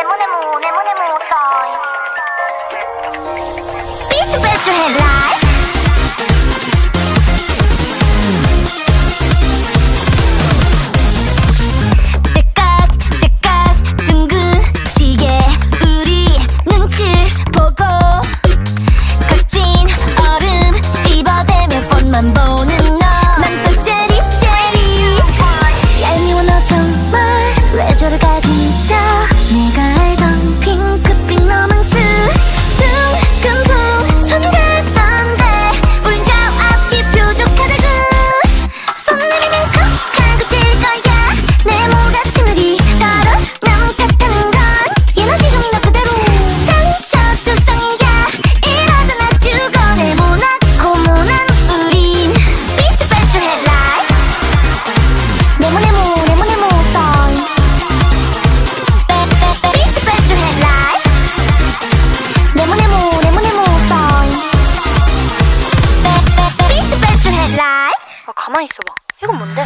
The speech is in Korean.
ネモネモネモネモタイ 라이? 아, 가만히 있어봐. 이건 뭔데?